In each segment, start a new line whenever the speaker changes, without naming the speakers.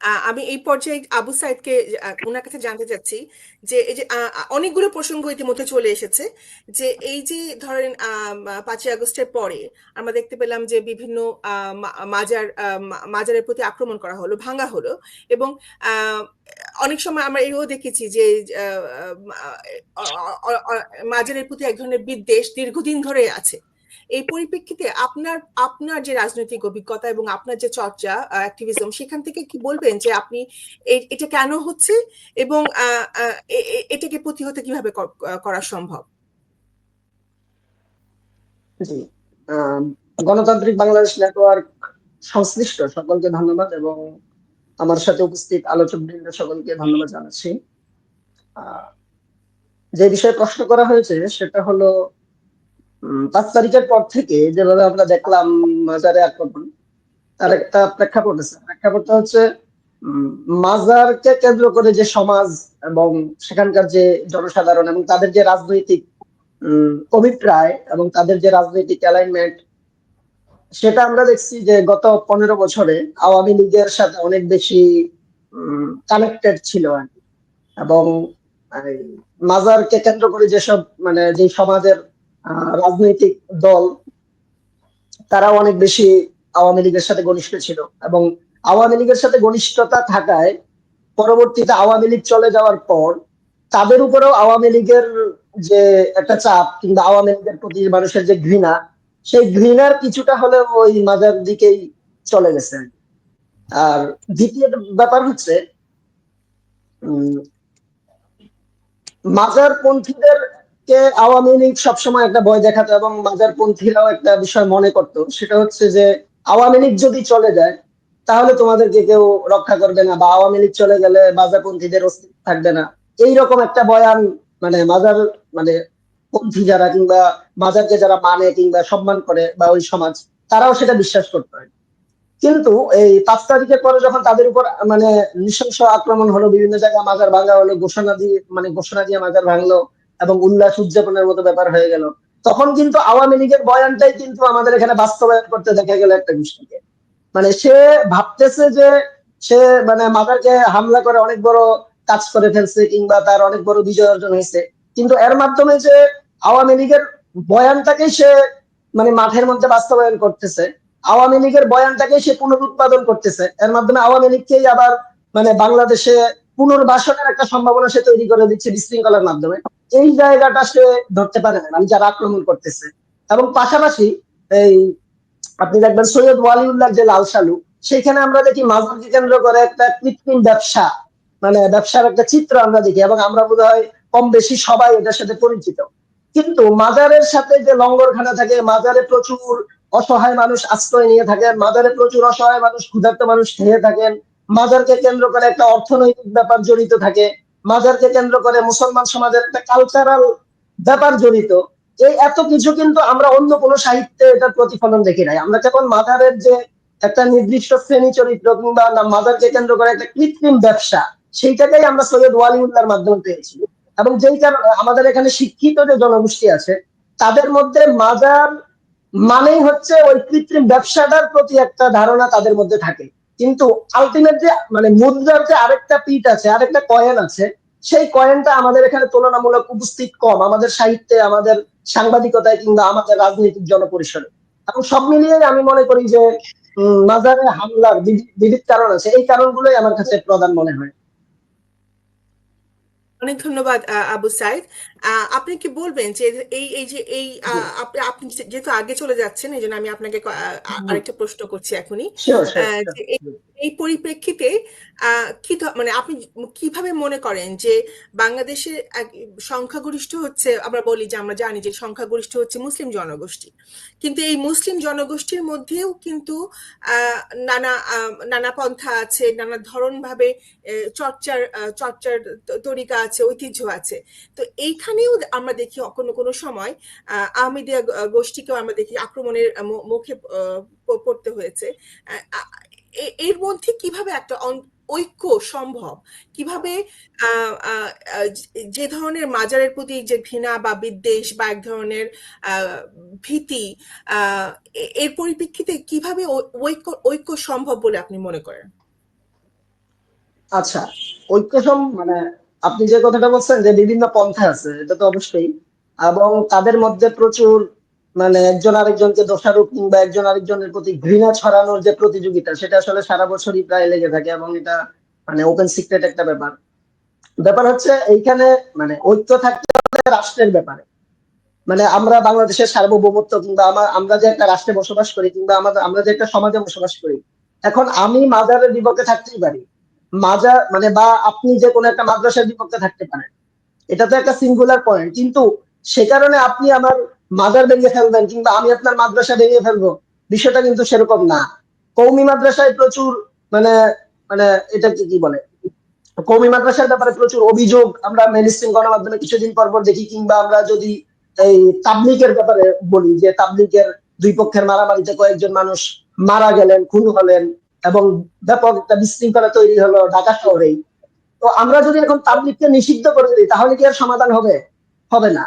আমি এই পর্যায়ে আবু সাইদকে ওনার কাছে জানতে চাচ্ছি যে এই যে অনেকগুলো প্রসঙ্গ ইতিমধ্যে চলে এসেছে যে এই যে ধরেন পাঁচই আগস্টের পরে আমরা দেখতে পেলাম যে বিভিন্ন মাজার মাজারের প্রতি আক্রমণ করা হলো, ভাঙা হলো এবং অনেক সময় আমরা এও দেখেছি যে মাজারের প্রতি এক ধরনের বিদ্বেষ দীর্ঘদিন ধরে আছে। এই পরিপ্রেক্ষিতে আপনার আপনার যে রাজনৈতিক অভিজ্ঞতা এবং আপনার যে চর্চা অ্যাক্টিভিজম সেখান থেকে কি বলবেন যে আপনি এটা কেন হচ্ছে এবং এটাকে প্রতিহত কীভাবে করা সম্ভব?
জি গণতান্ত্রিক বাংলাদেশ নেটওয়ার্ক সংশ্লিষ্ট, সকলকে ধন্যবাদ এবং আমার সাথে উপস্থিত আলোচক বৃন্দ সকলকে ধন্যবাদ জানাচ্ছি। যে বিষয়ে প্রশ্ন করা হয়েছে সেটা হলো পাঁচ তারিখের পর থেকে যেভাবে আমরা দেখলাম মাজারে আক্রমণ, তার একটা প্রেক্ষাপট আছে প্রেক্ষাপটটা হচ্ছে মাজারকে কেন্দ্র করে যে সমাজ এবং সেখানকার যে জনসাধারণ এবং তাদের যে রাজনৈতিক অভিপ্রায় এবং তাদের যে রাজনৈতিক অ্যালাইনমেন্ট সেটা আমরা দেখছি যে গত পনেরো বছরে আওয়ামী লীগের সাথে অনেক বেশি কানেক্টেড ছিল। এবং মাজারকে কেন্দ্র করে যেসব মানে যে সমাজের রাজনৈতিক দল, তারাও অনেক বেশি আওয়ামী লীগের সাথে ঘনিষ্ঠ ছিল এবং আওয়ামী লীগের সাথে ঘনিষ্ঠতা থাকায় পরবর্তীতে আওয়ামী লীগ চলে যাওয়ার পর তাদের উপরেও আওয়ামী লীগের যে একটা চাপ কিংবা আওয়ামী লীগের প্রতি মানুষের যে ঘৃণা, সেই ঘৃণার কিছুটা হলেও ওই মাজার দিকেই চলে গেছে। আর দ্বিতীয় ব্যাপার হচ্ছে মাজার পন্থীদের কে আওয়ামী লীগ সবসময় একটা ভয় দেখাতো এবং মাজার পন্থীরাও একটা বিষয় মনে করতো। সেটা হচ্ছে যে, আওয়ামী লীগ যদি চলে যায়, তাহলে তোমাদেরকে কেউ রক্ষা করবে না বা আওয়ামী লীগ চলে গেলে মাজারপন্থীদের অস্তিত্ব থাকবে না। এইরকম একটা বয়ান মানে মাজার মানে পন্থী যারা কিংবা মাজারকে যারা মানে কিংবা সম্মান করে বা ওই সমাজ, তারাও সেটা বিশ্বাস করতে হয় কিন্তু এই পাঁচ তারিখের পরে যখন তাদের উপর মানে নৃশংস আক্রমণ হলো, বিভিন্ন জায়গায় মাজার ভাঙা হলো, ঘোষণা দিয়ে মানে ঘোষণা দিয়ে মাজার ভাঙলো এবং উল্লাস উদযাপনের মতো ব্যাপার হয়ে গেল। তখন কিন্তু আওয়ামী লীগের বয়ানটাই কিন্তু আমাদের এখানে বাস্তবায়ন করতে দেখা গেল একটা গোষ্ঠীকে। মানে সে ভাবতেছে যে সে মানে মাজারকে হামলা করে অনেক বড় কাজ করে ফেলছে কিংবা তার অনেক বড় বিজয় অর্জন হয়েছে। কিন্তু এর মাধ্যমে যে আওয়ামী লীগের বয়ানটাকেই সে মানে মাঠের মধ্যে বাস্তবায়ন করতেছে, আওয়ামী লীগের বয়ানটাকে সে পুনরুৎপাদন করতেছে, এর মাধ্যমে আওয়ামী লীগকেই আবার মানে বাংলাদেশে পুনর্বাসনের একটা সম্ভাবনা সে তৈরি করে দিচ্ছে বিশৃঙ্খলার মাধ্যমে। এই জায়গাটা সে ধরতে পারে না মানে যারা আক্রমণ করতেছে। এবং পাশাপাশি এই আপনি দেখবেন সৈয়দ ওয়ালিউল্লাহ যে লাল সালু সেখানে আমরা দেখি মাঝারকে কেন্দ্র করে একটা কৃত্রিম ব্যবসা মানে ব্যবসার একটা চিত্র আমরা দেখি, এবং আমরা বোধ হয় কম বেশি সবাই এটার সাথে পরিচিত। কিন্তু মাজারের সাথে যে লঙ্গরখানা থাকে, মাজারে প্রচুর অসহায় মানুষ আশ্রয় নিয়ে থাকেন, মাজারে প্রচুর অসহায় মানুষ, ক্ষুধার্ত মানুষ খেয়ে থাকেন, মাজারকে কেন্দ্র করে একটা অর্থনৈতিক ব্যাপার জড়িত থাকে মাজারকে কেন্দ্র করে মুসলমান সমাজের একটা কালচারাল ব্যাপার জড়িত। এই এত কিছু কিন্তু আমরা অন্য কোনো সাহিত্যে এটার প্রতিফলন দেখি নাই। আমরা যখন মাজারের যে একটা নির্দিষ্ট শ্রেণি চরিত্র কিংবা মাজারকে কেন্দ্র করে একটা কৃত্রিম ব্যবসা, সেইটাকেই আমরা সৈয়দ ওয়ালিউল্লাহর মাধ্যমে পেয়েছি। এবং যেই কারণে আমাদের এখানে শিক্ষিত যে জনগোষ্ঠী আছে, তাদের মধ্যে মাজার মানেই হচ্ছে ওই কৃত্রিম ব্যবসাটার প্রতি একটা ধারণা তাদের মধ্যে থাকে। কিন্তু আলটিমেট যে মানে মুদ্রার যে আরেকটা পিঠ আছে, আরেকটা কয়েন আছে, সেই কয়েনটা আমাদের এখানে তুলনামূলক উপস্থিত কম। আমাদের সাহিত্যে, আমাদের সাংবাদিকতায় কিংবা আমাদের রাজনৈতিক জনপরিসরে। এবং সব মিলিয়ে আমি মনে করি যে মাজারে হামলার বিবিধ কারণ আছে। এই কারণগুলোই আমার কাছে প্রধান মনে হয়।
অনেক ধন্যবাদ আবু সাইদ। আপনি কি বলবেন যে এই এই যে এই আপনি যেহেতু আগে চলে যাচ্ছেন এই জন্য আমি আপনাকে আরেকটা প্রশ্ন করছি এখনই। এই এই পরিপ্রেক্ষিতে কি মানে আপনি কীভাবে মনে করেন যে বাংলাদেশের সংখ্যাগরিষ্ঠ হচ্ছে আমরা বলি যে আমরা জানি যে সংখ্যাগরিষ্ঠ হচ্ছে মুসলিম জনগোষ্ঠী। কিন্তু এই মুসলিম জনগোষ্ঠীর মধ্যেও কিন্তু আহ, নানা আহ, নানা পন্থা আছে নানা ধরন ভাবে চর্চার চর্চার তরিকা আছে ঐতিহ্য আছে। তো এইখানেও আমরা দেখি কোনো কোনো সময় আহ, আহমেদিয়া গোষ্ঠীকেও আমরা দেখি আক্রমণের মুখে পড়তে হয়েছে। এর মধ্যে কীভাবে একটা ঐক্য সম্ভব? কীভাবে যে ধরনের মাজারের প্রতি যে ঘৃণা বা বিদ্বেষ বা এক ধরনের ভীতি এর পরিপ্রেক্ষিতে কীভাবে ঐক্য ঐক্য সম্ভব বলে আপনি মনে করেন?
আচ্ছা ঐক্য মানে আপনি যে কথাটা বলছেন যে বিভিন্ন পন্থা আছে, এটা তো অবশ্যই। এবং তাদের মধ্যে প্রচুর মানে একজন আরেকজনকে দোষারোপ কিংবা একজন আরেকজনের প্রতি ঘৃণা ছড়ানোর যে প্রতিযোগিতা, সেটা আসলে সারা বছরই প্রায় লেগে থাকে এবং এটা মানে ওপেন সিক্রেট একটা ব্যাপার। ব্যাপার হচ্ছে এইখানে মানে ঐক্য থাকতে হবে রাষ্ট্রের ব্যাপারে। মানে আমরা বাংলাদেশের সার্বভৌমত্ব কিংবা আমার আমরা যে একটা রাষ্ট্রে বসবাস করি কিংবা আমাদের, আমরা যে একটা সমাজে বসবাস করি, এখন আমি মাজারের বিপক্ষে থাকতেই পারি। মাজার মানে বা আপনি যে কোনো একটা মাদ্রাসার বিপক্ষে থাকতে পারেন। এটা তো একটা সিঙ্গুলার পয়েন্ট কিন্তু সে কারণে আপনি আমার মাজার ভেঙে ফেলবেন কিংবা আমি আপনার মাদ্রাসা ভেঙে ফেলব, বিষয়টা কিন্তু সেরকম না। কৌমি মাদ্রাসায় প্রচুর মানে মানে এটা কি কি বলে? কৌমি মাদ্রাসার ব্যাপারে প্রচুর অভিযোগ আমরা মেনস্ট্রিম গণমাধ্যমে কিছুদিন পর পর দেখি, কিংবা আমরা যদি এই তাবলিকের ব্যাপারে বলি, যে তাবলিকের দুই পক্ষের মারামারিতে কয়েকজন মানুষ মারা গেলেন, খুন হলেন এবং ব্যাপক একটা বিশৃঙ্খলা তৈরি হলো ঢাকা শহরেই। তো আমরা যদি এখন তাবলিককে নিষিদ্ধ করে দিই, তাহলে কি আর সমাধান হবে? হবে না।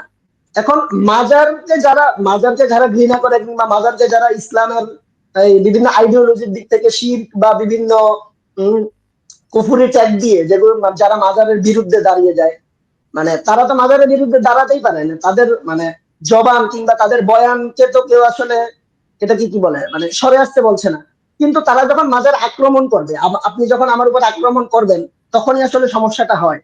এখন মাজারকে যারা মাজারকে যারা ঘৃণা করে কিংবা মাজারকে যারা ইসলামের এই বিভিন্ন আইডিওলজির দিক থেকে শির বা বিভিন্ন কুফুরি ট্যাগ দিয়ে যেগুলো যারা মাজারের বিরুদ্ধে দাঁড়িয়ে যায় মানে তারা তো মাজারের বিরুদ্ধে দাঁড়াতেই পারে না। তাদের মানে জবান কিংবা তাদের বয়ানকে তো কেউ আসলে, এটা কি কি বলে? মানে সরে আসতে বলছে না। কিন্তু তারা যখন মাজার আক্রমণ করবে আপনি যখন আমার উপর আক্রমণ করবেন, তখনই আসলে সমস্যাটা হয়।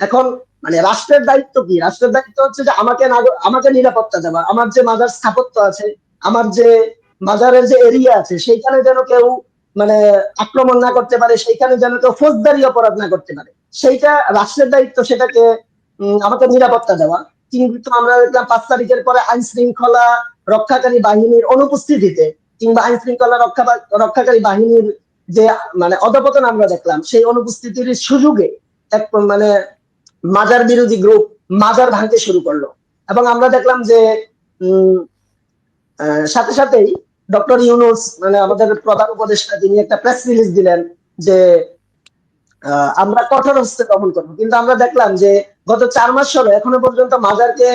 এখন মানে রাষ্ট্রের দায়িত্ব কি? রাষ্ট্রের দায়িত্ব হচ্ছে যে আমাকে আমাকে নিরাপত্তা দেওয়া। আমার যে মাজার স্থাপত্য আছে, আমার যে মাজারের যে এরিয়া আছে, সেইখানে যেন কেউ মানে আক্রমণ না করতে পারে, সেইখানে যেন কেউ ফৌজদারি অপরাধ না করতে পারে। সেইটা রাষ্ট্রের দায়িত্ব, সেটাকে আমাকে নিরাপত্তা দেওয়া। কিন্তু আমরা পাঁচ তারিখের পরে আইন শৃঙ্খলা রক্ষাকারী বাহিনীর অনুপস্থিতিতে কিংবা আইন শৃঙ্খলা রক্ষা রক্ষাকারী বাহিনীর যে মানে অধপতন আমরা দেখলাম, সেই অনুপস্থিতির সুযোগে এক মানে মাজার বিরোধী গ্রুপ মাজার ভাঙতে শুরু করল। এবং আমরা দেখলাম যে সাথে সাথেই ডক্টর ইউনুস মানে আমাদের প্রধান উপদেষ্টা, তিনি একটা প্রেস রিলিজ দিলেন যে আমরা কঠোর হস্তে দমন করব। কিন্তু আমরা দেখলাম যে, গত চার মাস হলো এখনও পর্যন্ত মাজারকে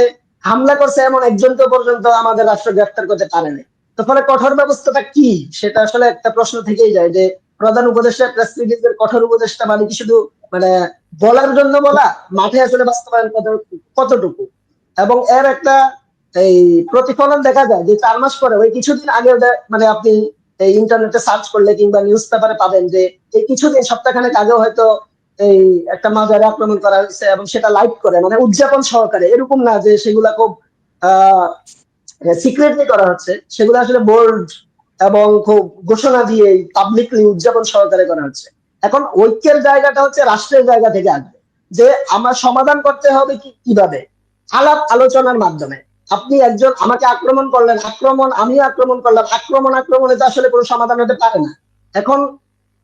হামলা করছে এমন একজনকে পর্যন্ত আমাদের রাষ্ট্র গ্রেফতার করতে পারেনি। তো ফলে কঠোর ব্যবস্থাটা কি? সেটা আসলে একটা প্রশ্ন থেকেই যায় যে প্রধান উপদেষ্টা প্রেস রিলিজের কঠোর উপদেষ্টা মানে কি শুধু মানে বলার জন্য বলা? মাঠে আসলে বাস্তবায়ন কতটুকু? এবং এর একটা এই প্রতিফলন দেখা যায় যে চার মাস পরে, ওই কিছুদিন আগে মানে আপনি এই ইন্টারনেটে সার্চ করলে কিংবা নিউজ পেপারে পাবেন যে এই কিছুদিন, সপ্তাহখানেক আগেও হয়তো এই একটা মাজারে আক্রমণ করা হয়েছে এবং সেটা লাইভ করে মানে উদযাপন সহকারে। এরকম না যে সেগুলা খুব, আহ সিক্রেটলি করা হচ্ছে। সেগুলো আসলে বোল্ড এবং খুব ঘোষণা দিয়ে পাবলিকলি উদযাপন সহকারে করা হচ্ছে। এখন ঐক্যের জায়গাটা হচ্ছে রাষ্ট্রের জায়গা থেকে আসবে। যে আমার সমাধান করতে হবে কি কীভাবে? আলাপ আলোচনার মাধ্যমে। আপনি একজন আমাকে আক্রমণ করলেন, আক্রমণ আমি আক্রমণ করলাম, আক্রমণ আক্রমণে তো আসলে কোনো সমাধান হতে পারে না। এখন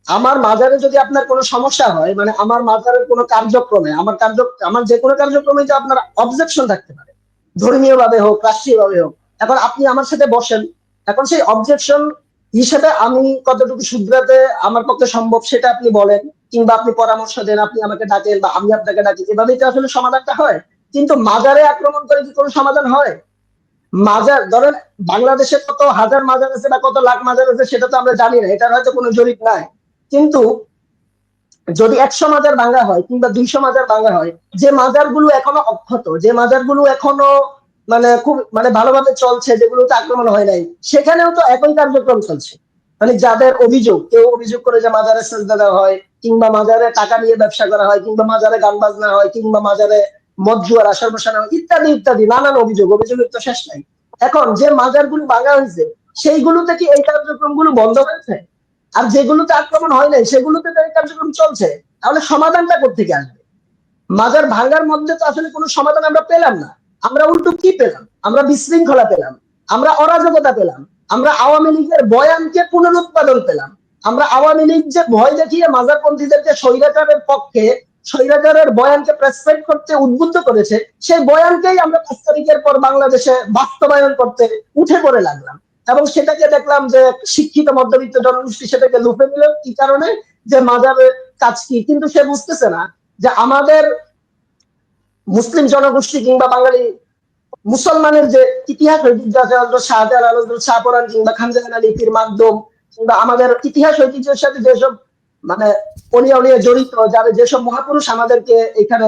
আমার মাজারে যদি আপনার কোনো সমস্যা হয় মানে আমার মাজারের কোনো কার্যক্রমে, আমার কার্য আমার যে কোনো কার্যক্রমে যে আপনার অবজেকশন থাকতে পারে। ধর্মীয় ভাবে হোক রাষ্ট্রীয় ভাবে হোক। এখন আপনি আমার সাথে বসেন। এখন সেই অবজেকশন হিসেবে আমি কতটুকু শুধরাতে আমার পক্ষে সম্ভব সেটা আপনি বলেন, কিংবা আপনি পরামর্শ দেন, আপনি আমাকে ডাকেন বা আমি আপনাকে ডাকি, এভাবেই তো আসলে সমাধানটা হয়। কিন্তু মাজারে আক্রমণ করে কি কোনো সমাধান হয়? মাজার, ধরেন বাংলাদেশে কত হাজার মাজার আছে বা কত লাখ মাজার আছে সেটা তো আমরা জানি না, এটার হয়তো কোনো জরিপ নাই। কিন্তু যদি একশো মাজার ভাঙা হয় কিংবা দুইশো মাজার ভাঙা হয়, যে মাজারগুলো এখনও অক্ষত, যে মাজারগুলো এখনও মানে খুব মানে ভালোভাবে চলছে, যেগুলোতে আক্রমণ হয় নাই। সেখানেও তো একই কার্যক্রম চলছে। মানে যাদের অভিযোগ, কেউ অভিযোগ করে যে মাজারে সেজদা দেওয়া হয়, কিংবা মাজারে টাকা নিয়ে ব্যবসা করা হয়, কিংবা মাজারে গান বাজনা হয়, কিংবা মাজারে মদ জুয়ার আসর বসানো হয়, ইত্যাদি ইত্যাদি, নানান অভিযোগ। অভিযোগের তো শেষ নাই। এখন যে মাজারগুলো ভাঙা হয়েছে, সেইগুলোতে কি এই কার্যক্রমগুলো বন্ধ হয়েছে? আর যেগুলোতে আক্রমণ হয় নাই, সেগুলোতে তো এই কার্যক্রম চলছে। তাহলে সমাধানটা কোথেকে আসবে? মাজার ভাঙার মধ্যে তো আসলে কোনো সমাধান আমরা পেলাম না। আমরা উল্টো কি পেলাম? আমরা বিশৃঙ্খলা পেলাম। আমরা অরাজকতা পেলাম। আমরা আওয়ামী লীগের বয়ানকে পুনরুৎপাদন পেলাম। আমরা আওয়ামী লীগ যে ভয় দেখিয়ে মাজারপন্থীদেরকে স্বৈরাচারের পক্ষে, স্বৈরাচারের বয়ানকে প্রেসক্রাইব করতে উদ্বুদ্ধ করেছে, সেই বয়ানকেই আমরা পাঁচ তারিখের পর বাংলাদেশে বাস্তবায়ন করতে উঠে পড়ে লাগলাম। এবং সেটাকে দেখলাম যে শিক্ষিত মধ্যবিত্ত জনগোষ্ঠী সেটাকে লুপে নিল। কি কারণে? যে মাজারের কাজ কি? কিন্তু সে বুঝতেছে না যে আমাদের মুসলিম জনগোষ্ঠী কিংবা বাঙালি মুসলমানের যে ইতিহাস ঐতিহ্য শাহজাহান হজরত শাহপরান কিংবা খানজাহান আলী মাকদুম কিংবা আমাদের ইতিহাস ঐতিহ্যের সাথে যেসব মানে অলিয়া উলিয়া জড়িত, যারা যেসব মহাপুরুষ আমাদেরকে এখানে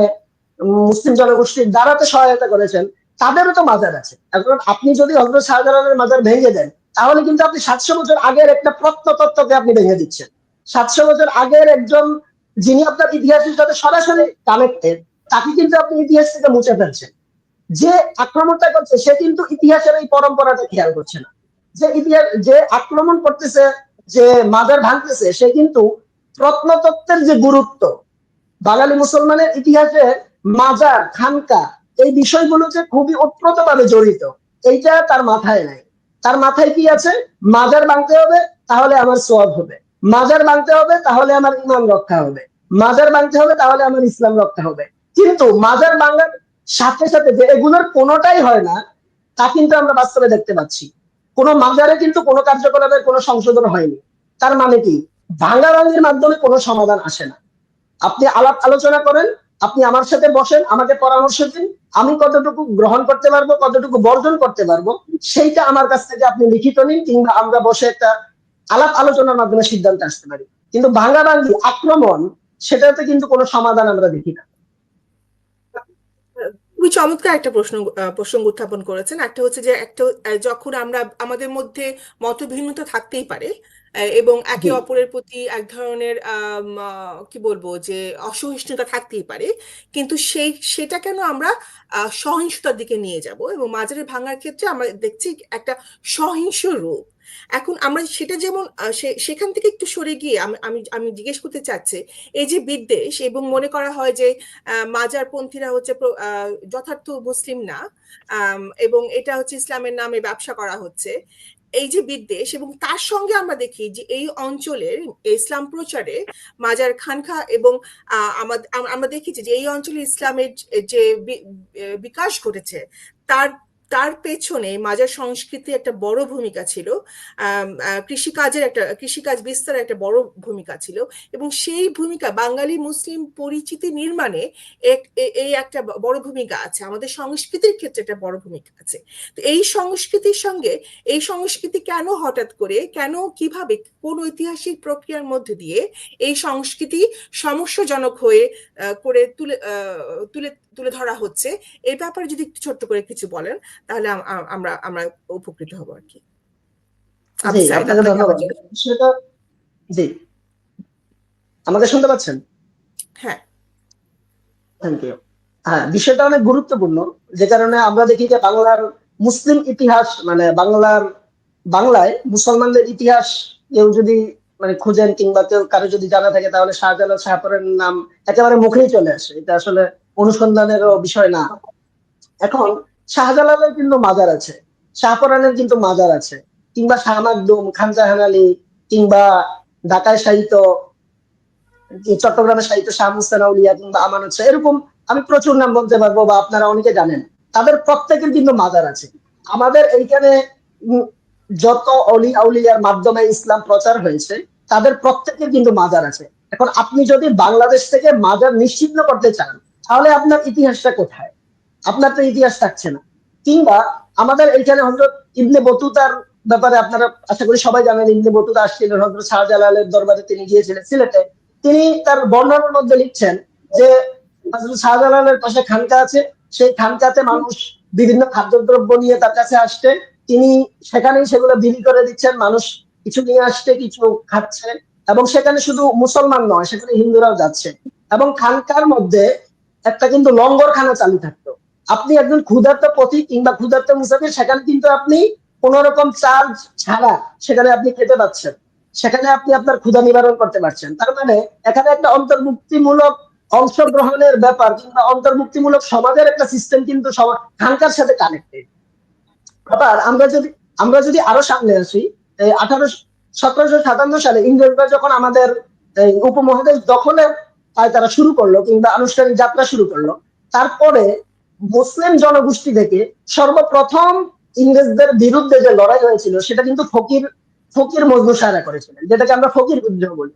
মুসলিম জনগোষ্ঠীর দ্বারাতে সহায়তা করেছেন, তাদেরও তো মাজার আছে। এখন আপনি যদি হজরত শাহজালালের মাজার ভেঙে দেন, তাহলে কিন্তু আপনি সাতশো বছর আগের একটা প্রত্নতত্ত্বকে আপনি ভেঙে দিচ্ছেন। সাতশো বছর আগের একজন যিনি আপনার ইতিহাসের সাথে সরাসরি কানেক্টেড তাকে কিন্তু আপনি ইতিহাস থেকে মুছে ফেলছেন। যে আক্রমণটা করছে, সে কিন্তু ইতিহাসের এই পরম্পরাটা খেয়াল করছে না। যে ইতিহাস, যে আক্রমণ করতেছে, যে মাজার ভাঙতেছে, সে কিন্তু প্রত্নতত্ত্বের যে গুরুত্ব, বাঙালি মুসলমানের ইতিহাসে মাজার, খানকা, এই বিষয়গুলো যে খুবই ওতপ্রোতভাবে জড়িত, এইটা তার মাথায় নাই। তার মাথায় কি আছে? মাজার ভাঙতে হবে, তাহলে আমার সোয়াব হবে। মাজার ভাঙতে হবে, তাহলে আমার ইমান রক্ষা হবে। মাজার ভাঙতে হবে, তাহলে আমার ইসলাম রক্ষা হবে। কিন্তু মাজার বাংলার সাথে সাথে যে এগুলোর কোনোটাই হয় না, তা কিন্তু আমরা বাস্তবে দেখতে পাচ্ছি। কোনো মাজারে কিন্তু কোনো কার্যকলাপের কোনো সংশোধন হয়নি। তার মানে কি? ভাঙাভাঙির মাধ্যমে কোনো সমাধান আসে না। আপনি আলাপ আলোচনা করেন, আপনি আমার সাথে বসেন, আমাকে পরামর্শ দিন, আমি কতটুকু গ্রহণ করতে পারব, কতটুকু বর্জন করতে পারব, সেইটা আমার কাছ থেকে আপনি লিখিত নিন, কিংবা আমরা বসে একটা আলাপ আলোচনার মাধ্যমে সিদ্ধান্ত আসতে পারি। কিন্তু ভাঙ্গাভাঙ্গি আক্রমণ, সেটাতে কিন্তু কোনো সমাধান আমরা দেখি না।
খুবই চমৎকার একটা প্রশ্ন প্রসঙ্গ উত্থাপন করেছেন। একটা হচ্ছে যে একটা যখন আমরা আমাদের মধ্যে মতভিন্নতা থাকতেই পারে এবং একে অপরের প্রতি এক ধরনের কি বলব যে অসহিষ্ণুতা থাকতেই পারে কিন্তু সেই সেটা কেন আমরা সহিংসতার দিকে নিয়ে যাব? এবং মাজারে ভাঙার ক্ষেত্রে আমরা দেখছি একটা সহিংস রূপ। এখন আমরা সেটা যেমন সেখান থেকে একটু সরে গিয়ে আমি আমি জিজ্ঞেস করতে চাচ্ছি এই যে বিদ্বেষ এবং মনে করা হয় যে আহ, মাজারপন্থীরা হচ্ছে যথার্থ মুসলিম না এবং এটা হচ্ছে ইসলামের নামে ব্যবসা করা হচ্ছে এই যে বিদ্বেষ এবং তার সঙ্গে আমরা দেখি যে এই অঞ্চলের ইসলাম প্রচারে মাজার খানখা এবং আমরা দেখেছি যে এই অঞ্চলে ইসলামের যে- বিকাশ ঘটেছে তার তার পেছনে মাজার সংস্কৃতি একটা বড় ভূমিকা ছিল কৃষিকাজের একটা, কৃষিকাজ বিস্তারের একটা বড় ভূমিকা ছিল এবং সেই ভূমিকা বাঙালি মুসলিম পরিচিতি নির্মাণে এই একটা বড় ভূমিকা আছে, আমাদের সংস্কৃতির ক্ষেত্রে একটা বড় ভূমিকা আছে। তো এই সংস্কৃতির সঙ্গে, এই সংস্কৃতি কেন হঠাৎ করে, কেন, কীভাবে, কোন ঐতিহাসিক প্রক্রিয়ার মধ্যে দিয়ে এই সংস্কৃতি সমস্যাজনক হয়ে করে তুলে তুলে তুলে ধরা হচ্ছে এই ব্যাপারে যদি একটু ছোট্ট করে কিছু বলেন তাহলে আম- আম- আমরা আমরা উপকৃত হব আর কি।
জি আপনাকে ধন্যবাদ। আমাকে শুনতে পাচ্ছেন?
হ্যাঁ।
থ্যাংক ইউ হ্যাঁ বিষয়টা অনেক গুরুত্বপূর্ণ যে কারণে আমরা দেখি যে বাংলার মুসলিম ইতিহাস মানে বাংলার বাংলায় মুসলমানদের ইতিহাস কেউ যদি মানে খুঁজেন কিংবা কেউ কারও যদি জানা থাকে তাহলে শাহজালাল শাহপরের নাম একেবারে মুখেই চলে আসে। এটা আসলে অনুসন্ধানেরও বিষয় না। এখন শাহজালালের কিন্তু মাজার আছে, শাহপরানের কিন্তু মাজার আছে, কিংবা শাহ মাকদুম, খান জাহান আলী, কিংবা ঢাকায় সাহিত্য চট্টগ্রামের সাহিত্য শাহ মুস্তান আউলিয়া কিংবা আমানত শাহ এরকম আমি প্রচুর নাম বলতে পারব বা আপনারা অনেকে জানেন। তাদের প্রত্যেকের কিন্তু মাজার আছে। আমাদের এইখানে যত অলি আউলিয়ার মাধ্যমে ইসলাম প্রচার হয়েছে, তাদের প্রত্যেকের কিন্তু মাজার আছে। এখন আপনি যদি বাংলাদেশ থেকে মাজার নিশ্চিহ্ন করতে চান তাহলে আপনার ইতিহাসটা কোথায়? আপনার তো ইতিহাস থাকছে না। কিংবা আমাদের এইখানে হজরত ইবনে বতুতার ব্যাপারে আপনারা আশা করি সবাই জানেন, ইবনে বতুতা আসছিলেন হজরত শাহজালালের দরবারে, তিনি গিয়েছিলেন সিলেটে। তিনি তার বর্ণনার মধ্যে লিখছেন যে শাহজালালের পাশে খানকা আছে। সেই খানকাতে মানুষ বিভিন্ন খাদ্যদ্রব্য নিয়ে তার কাছে আসছে। তিনি সেখানেই সেগুলো বিলি করে দিচ্ছেন। মানুষ কিছু নিয়ে আসছে, কিছু খাচ্ছে। এবং সেখানে শুধু মুসলমান নয়, সেখানে হিন্দুরাও যাচ্ছে। এবং খানকার মধ্যে একটা কিন্তু লঙ্গরখানা চালু থাকতো। আপনি একজন ক্ষুধার্ত পথিক কিংবা ক্ষুধার্ত মুসাফির সেখানে কিন্তু আপনি কোন রকম চার্জ ছাড়া সেখানে আপনি খেতে পাচ্ছেন। সেখানে আপনি আপনার ক্ষুধা নিবারণ করতে পারছেন। তার মানে এখানে একটা অন্তর্ভুক্তিমূলক অংশগ্রহণের ব্যাপার কিংবা অন্তর্ভুক্তিমূলক সমাজের একটা সিস্টেম কিন্তু খানকার সাথে কানেক্টেড আবার আমরা যদি আমরা যদি আরও সামনে আসি আঠারোশো, সতেরোশো সাতান্ন সালে ইংরেজরা যখন আমাদের উপমহাদেশ দখলের পায় তারা শুরু করল কিংবা আনুষ্ঠানিক যাত্রা শুরু করল। তারপরে মুসলিম জনগোষ্ঠী থেকে সর্বপ্রথম ইংরেজদের বিরুদ্ধে যে লড়াই হয়েছিল, সেটা কিন্তু ফকির ফকির মজনু সারা করেছিলেন, যেটাকে আমরা ফকির বিদ্রোহ বলি।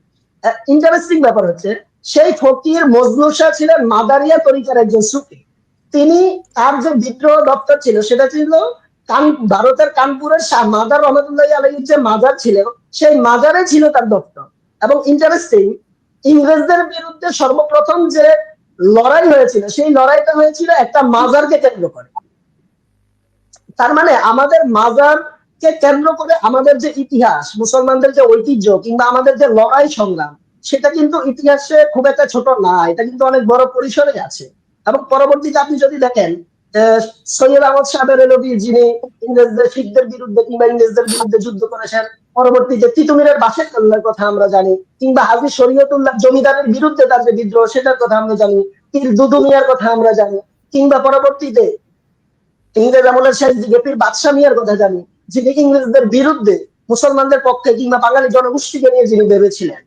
ইন্টারেস্টিং ব্যাপার হচ্ছে, সেই ফকির মজনু শাহ ছিলেন মাদারিয়া তরিকার একজন সুফি। তিনি তার যে বিদ্রোহ দপ্তর ছিল, সেটা ছিল কান, ভারতের কানপুরের শাহ মাদার রহমতুল্লাহ আলহীর যে মাজার ছিল, সেই মাজারে ছিল তার দপ্তর। এবং ইন্টারেস্টিং ইংরেজদের বিরুদ্ধে সর্বপ্রথম যে লড়াই হয়েছিল, সেই লড়াইটা হয়েছিল একটা মাজারকে কেন্দ্র করে। তার মানে আমাদের মাজারকে কেন্দ্র করে আমাদের যে ইতিহাস, মুসলমানদের যে ঐতিহ্য কিংবা আমাদের যে লড়াই সংগ্রাম, সেটা কিন্তু ইতিহাসে খুব একটা ছোট না, এটা কিন্তু অনেক বড় পরিসরে আছে। এবং পরবর্তীতে আপনি যদি দেখেন সৈয়দ আহমদ সাহেবের যিনি ইংরেজদের শিখদের বিরুদ্ধে কিংবা ইংরেজদের বিরুদ্ধে যুদ্ধ করেছেন পরবর্তীতে তিতুমিরের বাসের কল্যাণের কথা আমরা জানি, কিংবা হাজির শরীয়তুল্লাহ জমিদারের বিরুদ্ধে তার যে বিদ্রোহ, সেটার কথা আমরা জানি, পীর দুদু মিয়ার কথা আমরা জানি, কিংবা পরবর্তীতে ইংরেজ আমলের শেষ দিকে পীর বাদশাহ মিয়ার কথা জানি, যিনি ইংরেজদের বিরুদ্ধে মুসলমানদের পক্ষে কিংবা বাঙালি জনগোষ্ঠীকে নিয়ে যিনি ভেবেছিলেন।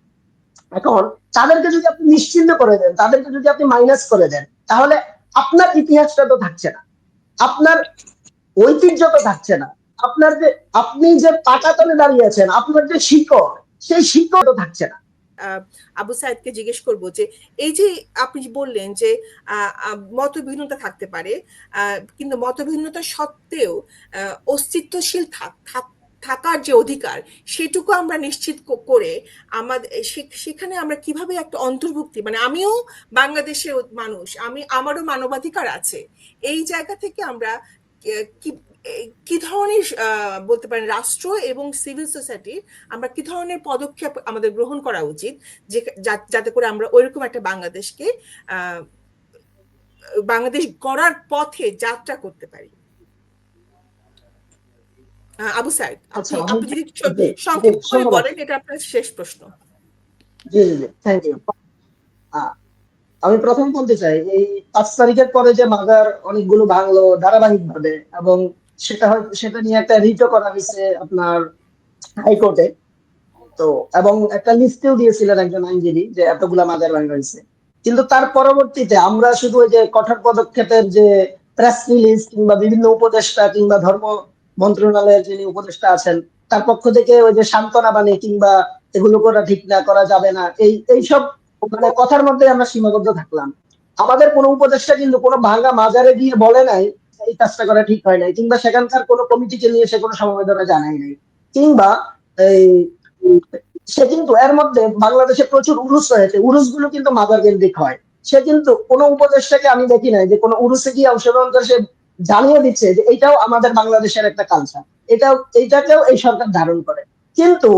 এখন তাদেরকে যদি আপনি নিশ্চিন্ত করে দেন, তাদেরকে যদি আপনি মাইনাস করে দেন, তাহলে আপনার ইতিহাসটা তো থাকছে না। আপনার ঐতিহ্য তো থাকছে না। আপনার যে, আপনি যে পাটাতলে দাঁড়িয়ে আছেন, আপনার যে শিকড়, সেই শিকড় থাকছে না।
আবু সাইদকে জিজ্ঞেস করব যে, এই যে আপনি বললেন যে মতভিন্নতা থাকতে পারে কিন্তু মতভিন্নতা সত্ত্বেও অস্তিত্বশীল থাক- থাক- থাকার যে অধিকার, সেটুকু আমরা নিশ্চিত করে আমাদের সেখানে আমরা কীভাবে একটা অন্তর্ভুক্তি মানে আমিও বাংলাদেশের মানুষ, আমি, আমারও মানবাধিকার আছে, এই জায়গা থেকে আমরা কি ধরনের আহ, বলতে পারেন রাষ্ট্র এবং সিভিল সোসাইটি আমরা কি ধরনের পদক্ষেপ আমাদের গ্রহণ করা উচিত? যে যাতে করে আমরা ওইরকম একটা বাংলাদেশকে বাংলাদেশ গড়ার পথে যাত্রা করতে পারি। আবু সাইদ আপনি
আচ্ছা,
যদি সংক্ষেপ করে বলেন এটা আপনার শেষ প্রশ্ন।
জি থ্যাংক ইউ আমি প্রথম বলতে চাই এই পাঁচ তারিখের পরে যে মাজার অনেকগুলো ভাঙলো ধারাবাহিক ভাবে এবং সেটা হয়, সেটা নিয়ে একটা রিটও করা হয়েছে আপনার হাইকোর্টে। তো, এবং একটা লিস্টেও দিয়েছিলেন একজন আইনজীবী যে এতগুলা মাজার ভাঙা হয়েছে। কিন্তু তার পরবর্তীতে আমরা শুধু ওই যে কঠোর পদক্ষেপের যে প্রেস রিলিজ কিংবা বিভিন্ন উপদেষ্টা কিংবা ধর্ম মন্ত্রণালয়ের যিনি উপদেষ্টা আছেন, তার পক্ষ থেকে ওই যে সান্ত্বনা বাণী কিংবা এগুলো করা ঠিক না, করা যাবে না, এই, এইসব মানে কথার মধ্যে আমরা সীমাবদ্ধ থাকলাম। আমাদের কোনো উপদেষ্টা কিন্তু কোনো ভাঙা মাজারে গিয়ে বলে নাই এই কাজটা করা ঠিক হয় নাই, কিংবা সেখানকার কোনো কমিটিকে নিয়ে সে কোনো সমবেদনা জানায় নাই, কিংবা এই সে কিন্তু এর মধ্যে বাংলাদেশে প্রচুর উরুস রয়েছে উরুসগুলো কিন্তু মাদার কেন্দ্রিক হয়। সে কিন্তু কোনো উপদেষ্টাকে আমি দেখি নাই যে কোনো উরুসে গিয়ে অংশগ্রহণ করে সে জানিয়ে দিচ্ছে যে এটাও আমাদের বাংলাদেশের একটা কালচার এটাও, এইটাকেও এই সরকার ধারণ করে। কিন্তু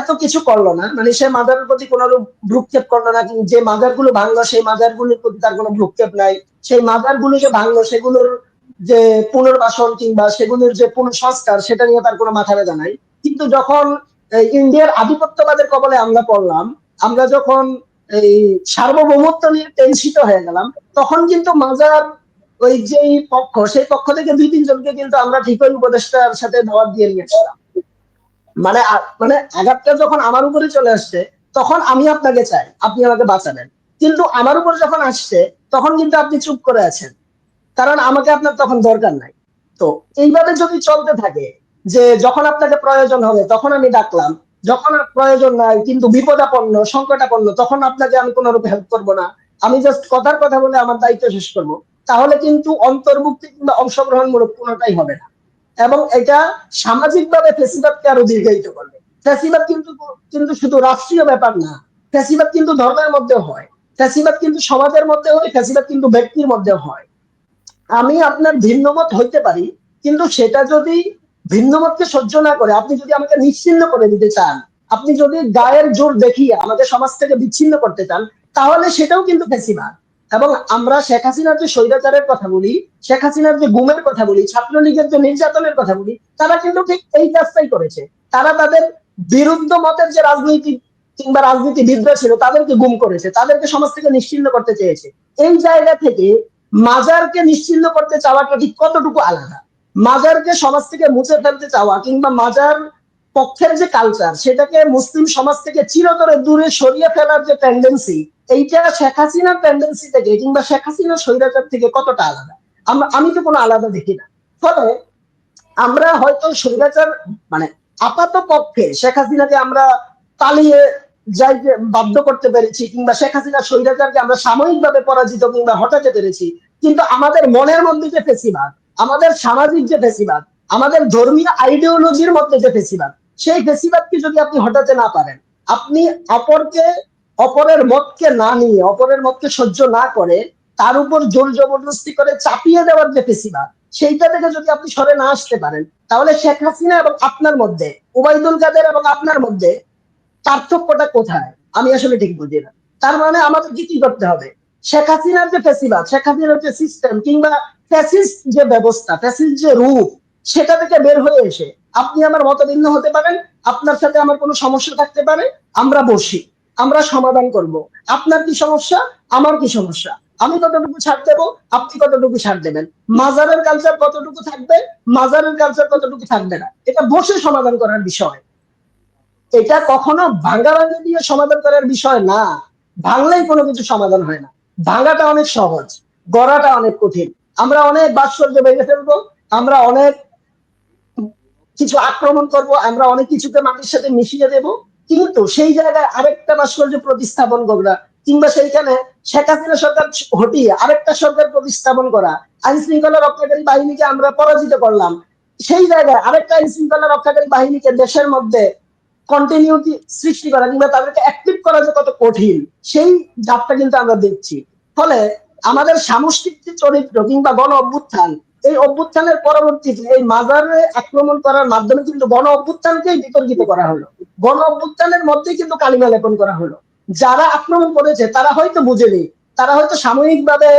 এত কিছু করল না মানে সে মাদারের প্রতি কোনো ভ্রুক্ষেপ করল না, যে মাজারগুলো ভাঙলো, সেই মাজারগুলোর প্রতি তার কোনো ভ্রুক্ষেপ নাই, সেই মাজারগুলো যে ভাঙলো, সেগুলোর যে পুনর্বাসন কিংবা সেগুলির যে পুনঃসংস্কার, সেটা নিয়ে তার কোনো মাথা ব্যথা নাই। কিন্তু যখন ইন্ডিয়ার আধিপত্যবাদের কবলে আমরা পড়লাম, আমরা যখন, এই সার্বভৌমত্ব নিয়ে টেনশিত হয়ে গেলাম, তখন কিন্তু মাজার ওই যে পক্ষ, সেই পক্ষ থেকে দুই, তিনজনকে কিন্তু আমরা ঠিক ঠিকই উপদেষ্টার সাথে দাওয়াত দিয়ে নিয়ে আসলাম মানে মানে আঘাতটা যখন আমার উপরে চলে আসছে, তখন আমি আপনাকে চাই, আপনি আমাকে বাঁচাবেন। কিন্তু আমার উপর যখন আসছে, তখন কিন্তু আপনি চুপ করে আছেন। কারণ আমাকে আপনার তখন দরকার নাই। তো এইভাবে যদি চলতে থাকে যে যখন আপনাকে প্রয়োজন হবে তখন আমি ডাকলাম, যখন প্রয়োজন নাই কিন্তু বিপদাপন্ন, সংকটাপন্ন, তখন আপনাকে আমি কোনো রূপে হেল্প করব না। আমি জাস্ট কথার কথা বলে আমার দায়িত্ব শেষ করব। তাহলে কিন্তু অন্তর্ভুক্তি কিংবা অংশগ্রহণমূলক কোনোটাই হবে না। এবং এটা সামাজিকভাবে ফেসিবাদকে আরও দীর্ঘায়িত করবে। ফেসিবাদ কিন্তু কিন্তু শুধু রাষ্ট্রীয় ব্যাপার না, ফেসিবাদ কিন্তু ধর্মের মধ্যে হয়। ফেসিবাদ কিন্তু সমাজের মধ্যে হয়, ফেসিবাদ কিন্তু ব্যক্তির মধ্যে হয়। আমি আপনার ভিন্নমত হইতে পারি, কিন্তু সেটা যদি ভিন্নমতকে সহ্য না করে, আপনি যদি আমাকে নিশ্চিন্ন করে দিতে চান, আপনি যদি গায়ের জোর দেখিয়ে আমাদের সমাজ থেকে বিচ্ছিন্ন করতে চান, তাহলে সেটাও কিন্তু ফেসিবাদ। এবং আমরা শেখ হাসিনার যে স্বৈরাচারের কথা বলি, শেখ হাসিনার যে গুমের কথা বলি, ছাত্রলীগের যে নির্যাতনের কথা বলি, তারা কিন্তু ঠিক এই কাজটাই করেছে। তারা তাদের বিরুদ্ধ মতের যে রাজনীতি কিংবা রাজনীতিবিদরা ছিল, তাদেরকে গুম করেছে, তাদেরকে সমাজ থেকে নিশ্চিন্ন করতে চেয়েছে। এই জায়গা থেকে মাজারকে নিশ্চিন্ন করতে চাওয়াটা ঠিক কতটুকু আলাদা? মাজারকে সমাজ থেকে মুছে ফেলতে চাওয়া কিংবা মাজার পক্ষের যে কালচার সেটাকে মুসলিম সমাজ থেকে চিরতরে দূরে সরিয়ে ফেলার যে টেন্ডেন্সি এইটা শেখ হাসিনার টেন্ডেন্সি থেকে কিংবা শেখ হাসিনার স্বৈরাচার থেকে কতটা আলাদা? আমরা, আমি তো কোনো আলাদা দেখি না। ফলে আমরা হয়তো স্বৈরাচার মানে আপাত পক্ষে শেখ হাসিনাকে আমরা পালিয়ে যাইতে বাধ্য করতে পেরেছি কিংবা শেখ হাসিনার স্বৈরাচারকে আমরা সাময়িকভাবে পরাজিত কিংবা হটাতে পেরেছি কিন্তু আমাদের মনের মধ্যে যে ফেসিবাদ, আমাদের সামাজিক যে ফেসিবাদ, আমাদের ধর্মীয় আইডিওলজির মধ্যে যে ফেসিবাদ, সেই ফেসিবাদকে যদি আপনি হটাতে না পারেন, আপনি অপরকে, অপরের মতকে না নিয়ে, অপরের মতকে সহ্য না করে, তার উপর জোর জবরদস্তি করে চাপিয়ে দেওয়ার যে ফেসিবাদ, সেইটা থেকে যদি আপনি সরে না আসতে পারেন, তাহলে শেখ হাসিনা এবং আপনার মধ্যে ওবায়দুল কাদের এবং আপনার মধ্যে পার্থক্যটা কোথায়? আমি আসলে ঠিক বুঝি না। তার মানে আমাদেরকে কি করতে হবে? শেখ হাসিনার যে ফেসিবাদ, শেখ হাসিনার যে সিস্টেম কিংবা ফ্যাসিস্ট যে ব্যবস্থা ফ্যাসিস্ট যে রূপ, সেটা থেকে বের হয়ে এসে আপনি আমার মতভিন্ন হতে পারেন, আপনার সাথে আমার কোনো সমস্যা থাকতে পারে, আমরা বসি, আমরা সমাধান করব। আপনার কি সমস্যা? আমার কি সমস্যা? আমি কতটুকু ছাড় দেবো? আপনি কতটুকু ছাড় দেবেন? মাজারের কালচার কতটুকু থাকবে? মাজারের কালচার কতটুকু থাকবে না? এটা বসে সমাধান করার বিষয়। এটা কখনো ভাঙ্গাভাঙ্গি দিয়ে সমাধান করার বিষয় না। ভাঙলেই কোনো কিছু সমাধান হয় না। ভাঙাটা অনেক সহজ, গড়াটা অনেক কঠিন। আমরা অনেক ভাস্কর্য ভেঙে ফেলব, আমরা অনেক কিছু আক্রমণ করব, আমরা অনেক কিছুকে মাটির সাথে মিশিয়ে দেব। কিন্তু সেই জায়গায় আরেকটা ভাস্কর্য প্রতিস্থাপন করা, কিংবা সেইখানে শেখ হাসিনা সরকার হটিয়ে আরেকটা সরকার প্রতিস্থাপন করা আইন শৃঙ্খলা রক্ষাকারী বাহিনীকে আমরা পরাজিত করলাম। সেই জায়গায় আরেকটা আইন শৃঙ্খলা রক্ষাকারী বাহিনীকে দেশের মধ্যে কন্টিনিউটি সৃষ্টি করা কিংবা তাদেরকে অ্যাক্টিভ করা যে কত কঠিন, সেই জাতটা কিন্তু আমরা দেখছি। ফলে আমাদের সামষ্টিক যে চরিত্র কিংবা গণ অভ্যুত্থান, এই অভ্যুত্থানের পরবর্তীতে এই মাজারে আক্রমণ করার মাধ্যমে কিন্তু গণ অভ্যুত্থানকেই বিতর্কিত করা হলো। গণ অভ্যুত্থানের মধ্যেই কিন্তু কালিমা লেপন করা হলো। যারা আক্রমণ করেছে, তারা হয়তো বুঝেনি, তারা হয়তো সাময়িকভাবে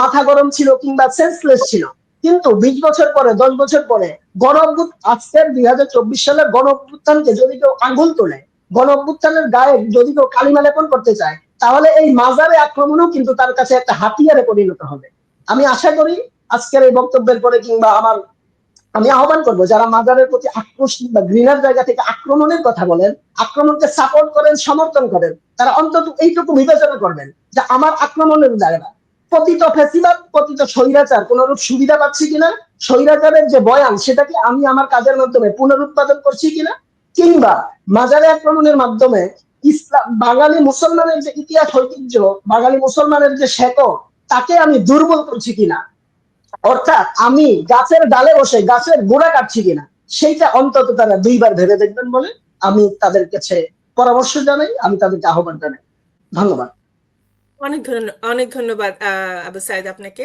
মাথা গরম ছিল কিংবা সেন্সলেস ছিল। কিন্তু বিশ বছর পরে, দশ বছর পরে গণ আজকের দুই হাজার চব্বিশ সালের গণ যদি কেউ আঙুল তোলে, গণ গায়ে যদি কেউ কালিমা লেপন করতে চায়, তাহলে এই মাজারে আক্রমণও কিন্তু তার কাছে একটা হাতিয়ারে পরিণত হবে। আমি আশা করি আজকের এই বক্তব্যের পরে কিংবা আমার, আমি আহ্বান করব, যারা মাজারের প্রতি আক্রোশ বা ঘৃণার জায়গা থেকে আক্রমণের কথা বলেন, আক্রমণকে সাপোর্ট করেন, সমর্থন করেন, তারা অন্তত এইটুকু বিবেচনা করবেন যে আমার আক্রমণের জায়গা। পতিত ফেসিবাদ, পতিত স্বৈরাচার, কোনরূপ সুবিধা পাচ্ছি কিনা? স্বৈরাচারের যে বয়ান, সেটাকে আমি আমার কাজের মাধ্যমে পুনরুৎপাদন করছি কিনা? কিংবা মাজারে আক্রমণের মাধ্যমে ইসলাম, বাঙালি মুসলমানের যে ইতিহাস, ঐতিহ্য, বাঙালি মুসলমানের যে শেকড়, তাকে আমি দুর্বল করছি কিনা? অর্থাৎ আমি গাছের ডালে বসে গাছের গোড়া কাটছি কিনা? সেইটা অন্তত তারা দুইবার ভেবে দেখবেন বলে আমি তাদের কাছে পরামর্শ জানাই, আমি তাদেরকে আহ্বান জানাই। ধন্যবাদ।
অনেক ধন্য অনেক ধন্যবাদ আবু সাইদ আপনাকে।